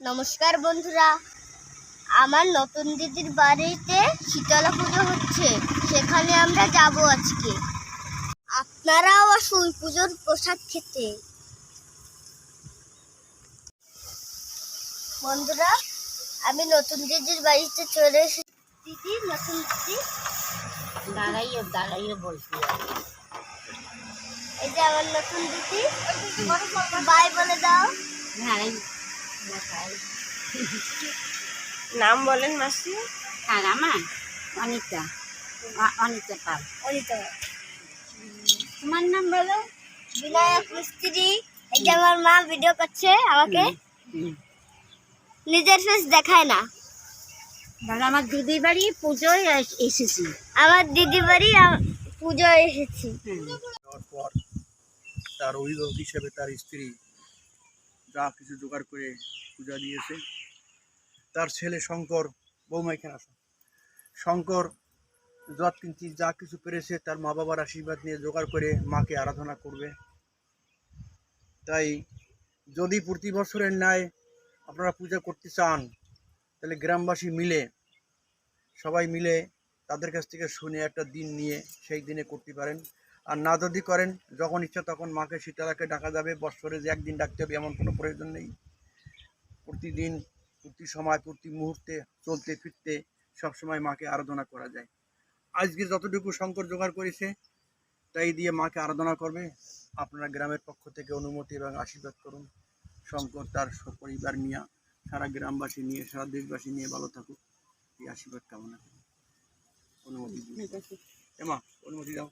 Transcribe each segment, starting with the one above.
নমস্কার বন্ধুরা। আমার নতুন দিদির বাড়িতে শীতলা পুজো হচ্ছে। সেখানে আমরা যাব আজকে। আপনারাও আসুন পুজোর প্রসাদ খেতে। বন্ধুরা আমি নতুন দিদির বাড়িতে চলে এসেছি দিদি নতুন দিদি। দাঁড়াইও দাঁড়াইও বলছি। এই যে আমার নতুন দিদি। বাই বলে দাও। নাম বলেন মাসি। আর আমার অনিতা। অনিতা পাল। অনিতা তোমার নাম বলো। বিনায়ক মিস্ত্রি। এই যে আমার মা ভিডিও করছে আমাকে। নিজের ফেস দেখায় না। দাদা আমার দিদি বাড়ি পুজোয় এসেছি। আমার দিদি বাড়ি পুজোয় এসেছি। তার অভিভাবক হিসেবে তার স্ত্রী যা কিছু জোগাড় করে পূজা দিয়েছে। তার ছেলে শঙ্কর বৌমা এখানে আসো। শঙ্কর যত কিঞ্চি যা কিছু পেরেছে তার মা বাবার আশীর্বাদ নিয়ে জোগাড় করে মাকে আরাধনা করবে। তাই যদি প্রতি বছরের ন্যায় আপনারা পূজা করতে চান, তাহলে গ্রামবাসী মিলে, সবাই মিলে তাদের কাছ থেকে শুনে একটা দিন নিয়ে সেই দিনে করতে পারেন। আর না যদি করেন যখন ইচ্ছা তখন মাকে শীতলাকে ডাকা যাবে। বৎসরে যে একদিন ডাকতে হবে এমন কোনো প্রয়োজন নেই। প্রতিদিন প্রতি সময় প্রতি মুহূর্তে চলতে ফিরতে সবসময় মাকে আরাধনা করা যায়। আজকে যতটুকু শঙ্কর জোগাড় করেছে তাই দিয়ে মাকে আরাধনা করবে। আপনারা গ্রামের পক্ষ থেকে অনুমতি এবং আশীর্বাদ করুন। শঙ্কর তার পরিবার নিয়ে সারা গ্রামবাসী নিয়ে সারা দেশবাসী নিয়ে ভালো থাকুক। এই আশীর্বাদ কামনা করি। অনুমতি দিন। এমা অনুমতি দাও।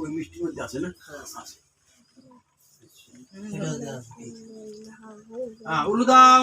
ওই মিষ্টির মধ্যে আছে না? আছে। হ্যাঁ উলু দাও।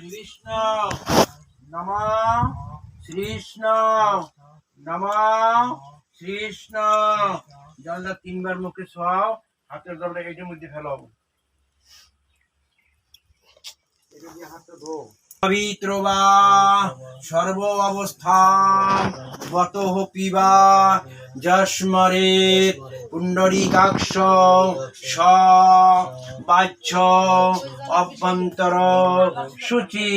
কৃষ্ণ নমা নমা তিনবার মুখে হাতের এইটার মধ্যে পবিত্র বা সর্ব অবস্থান গত পিবা যস্মরে পুণ্ডরীকাক্ষ স বাচ্য অভ্যন্তর সূচি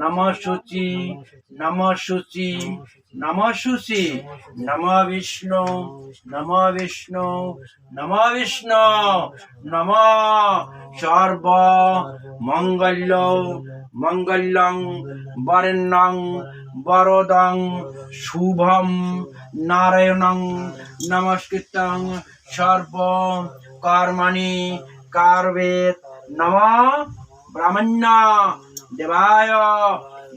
নম সূচি নম সূচি নম সূচি নম বিষ্ণু নম বিষ্ণু নম বিষ্ণু নম সর্ব মঙ্গল্য মঙ্গলং বরেণ্যং বরদং শুভম নারায়ণং নমস্কৃতং সর্ব কর্মণি কার্বেত নম ব্রাহ্মণ্য দেবায়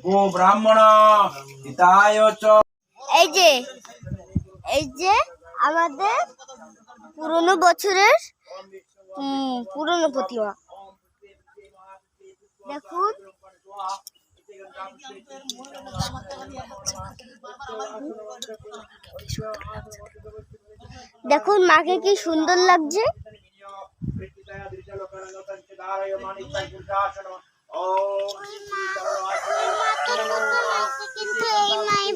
গো ব্রাহ্মণ হিতায় চ এই যে এই যে আমাদের পুরনো বছরের পুরনো প্রতিমা। দেখুন। দেখুন, মাকে কি সুন্দর লাগছে।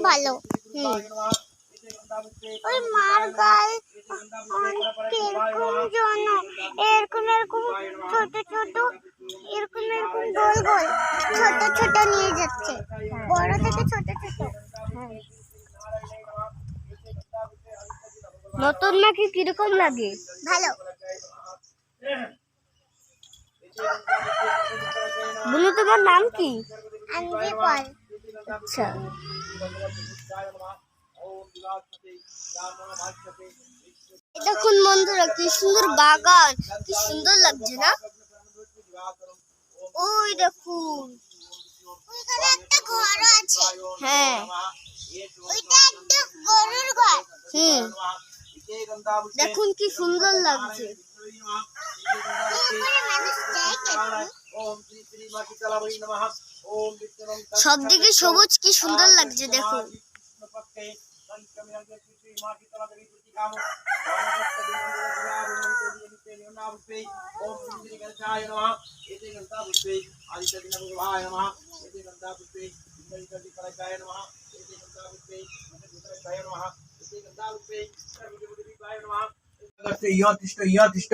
ভালো ওই মার গায়ে এরকম জন্য এরকম এরকম ছোট ছোট এরকম এরকম গোল গোল ছোট ছোট নিয়ে যাচ্ছে বড় থেকে ছোট ছোট নতুন নাকি কীরকম লাগে? ভালো। বুনু তোমার নাম কি? আচ্ছা। দেখুন বন্ধুরা কি সুন্দর বাগান কি সুন্দর লাগছে না? ওই দেখুন। ওইখানে একটা ঘর আছে। হ্যাঁ। ওইটা একটা গরুর ঘর। হুম। দেখুন কি সুন্দর লাগছে। সব দিকে সবুজ কি সুন্দর লাগছে দেখুন ইয়তিষ্ঠ ইয়তিষ্ঠ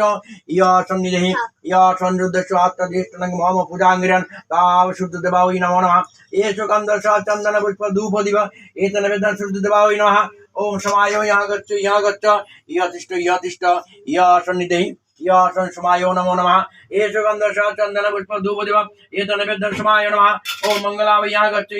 ইয় সন্নিধি ইয় সন্রুদ্ধস্য আত্মধিষ্ঠনং মম পূজাঙ্গিরন তাব শুদ্ধ দেবাই নমো নমঃ এষ গন্ধর্ষ চন্দন পুষ্প ধূপ দিব এতন বেদন শুদ্ধ দেবাই নমঃ ওম সমায় ইহ গচ্ছ ইহ গচ্ছ ইয়তিষ্ঠ ইয়তিষ্ঠ ইয় সন্নিধি ইয় সন সমায় নমো নমঃ এষ গন্ধর্ষ চন্দন পুষ্প ধূপ দিব এতন বেদন সমায় নমঃ ওম মঙ্গলায় ইহ গচ্ছ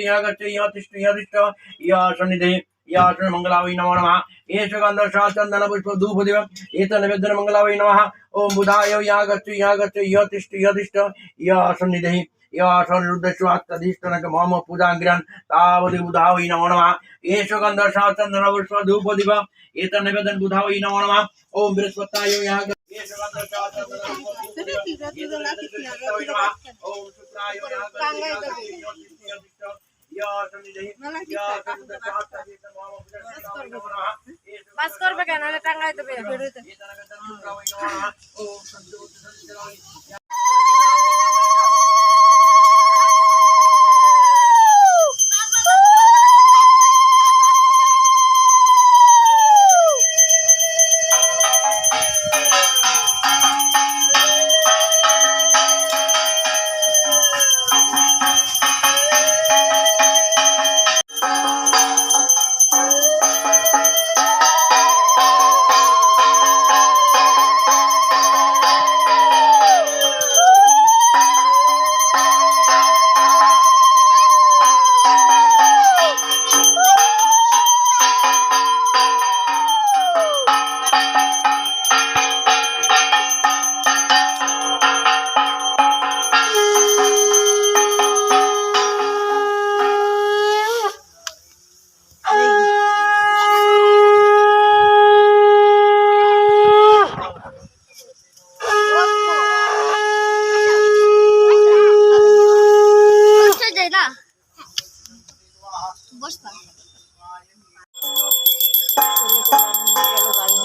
ইহ সন্নিধি ইয়াসন মঙ্গলাবৈ নমো নমঃ এষ গন্ধ চন্দন পুষ্প ধূপ দিব এত নিবেদন মঙ্গলাবৈ নমঃ ওম বুধায় ইয়া গচ্ছ ইয়া গচ্ছ ইহ তিষ্ঠ ইহ তিষ্ঠ ইহ সন্নিধি ইয়াসন রুদ্রস্য আত্মধিষ্ঠনক মম পূজাঙ্গিরন তাবদি বুধায় নমো নমঃ এষ গন্ধ চন্দন পুষ্প ধূপ দিব এত নিবেদন বুধায় নমো নমঃ ওম বৃহস্পতায় ইয়া গচ্ছ এষ গন্ধ চন্দন পুষ্প ধূপ দিব ওম শুক্রায় ইয়া গচ্ছ ইয়া গচ্ছ ইহ তিষ্ঠ ইহ তিষ্ঠ ইহ সন্নিধি বাস করবে কেন টাঙ্গাই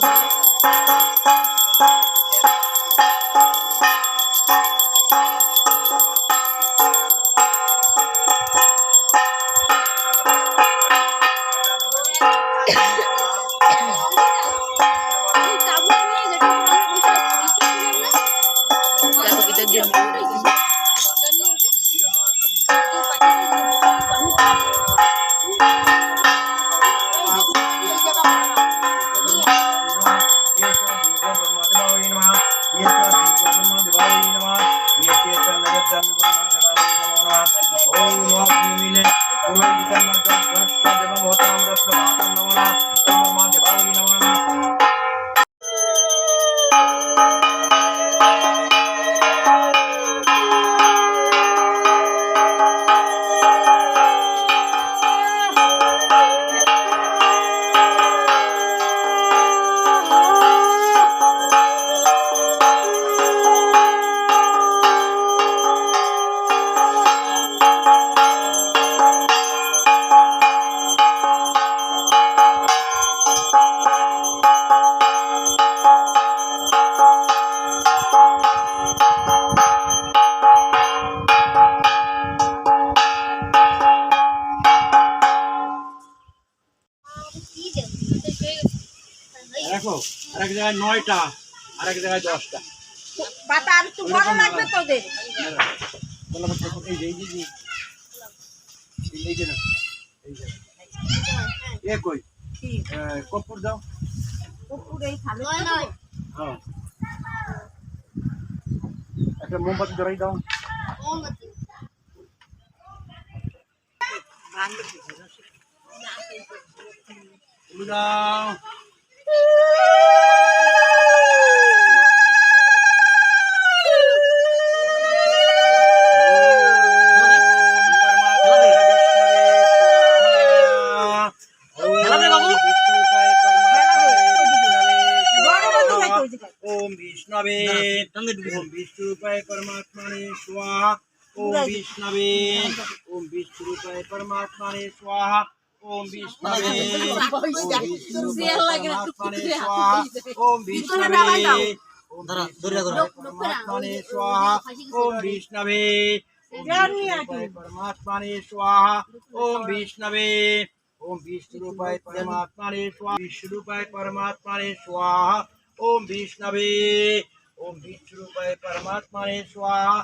Thank you. জায়গায় নয়টা জায়গায় দশটা। পাতা আর একটু বড় লাগবে তোদের? বলো বলো, দেখো, এই যে এই যে, এই যে। এই- এই যে না, এই যে। এ কই কি? দাও। কুকুর এই খালে নয় নয় হ্যাঁ। একটা মোমবাতি ধরাই দাও। মোমবাতি। দাও। ओम विष्णवे ओम विष्णुरूपाय परमात्माने स्वाहा ओम विष्णवे ओम विष्णुरूपाय परमात्माने स्वाहा ओम विष्णवे परमात्माने स्वाहा ओम विष्णवे परमात्माने स्वाहा ओम विष्णवे ओम विष्णुरूपाय परमात्माने स्वाहा विष्णुरूपाय परमात्माने स्वाहा ओम विष्णवे ओम विष्णुरूपाय परमात्माने स्वाहा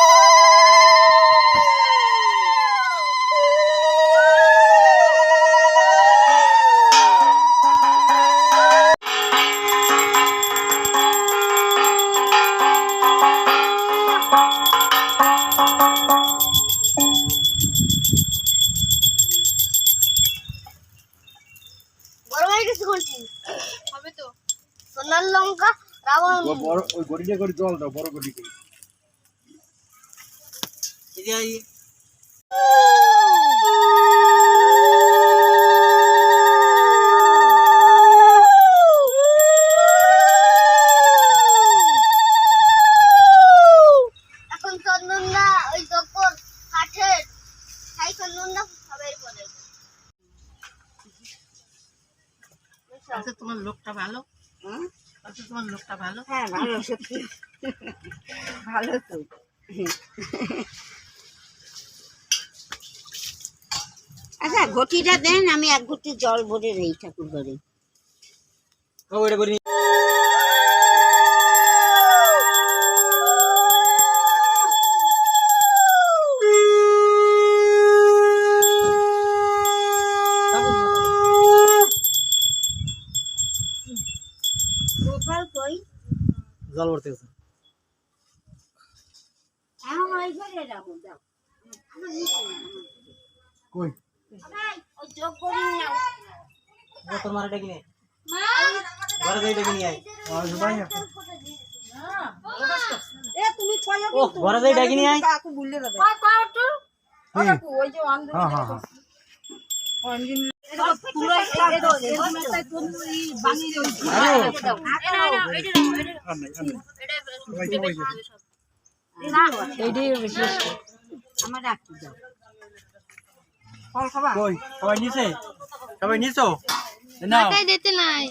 বড় করে জল দাও বড় গড়িতে এখন চন্দনদা ওই যখন কাঠের তাই চন্দনদা সবাই করে আচ্ছা তোমার লোকটা ভালো? আচ্ছা তোমার লোকটা ভালো? হ্যাঁ ভালো সত্যি। ভালো তো। আচ্ছা ঘটিটা দেন আমি এক ঘটি জল ভরে নেই ঠাকুর ঘরে জল ভরতে গেছে ওই। কই? ওই তোর মারা ডেকে নিয়ে ঘরে যাই ডেকে নিয়ে আয়। ঘরে যাই ডেকে নিয়ে আয়। হ্যাঁ হ্যাঁ হ্যাঁ আর নাই আর নাই সবাই নিচে সবাই নিছে সবাই দিতে নাই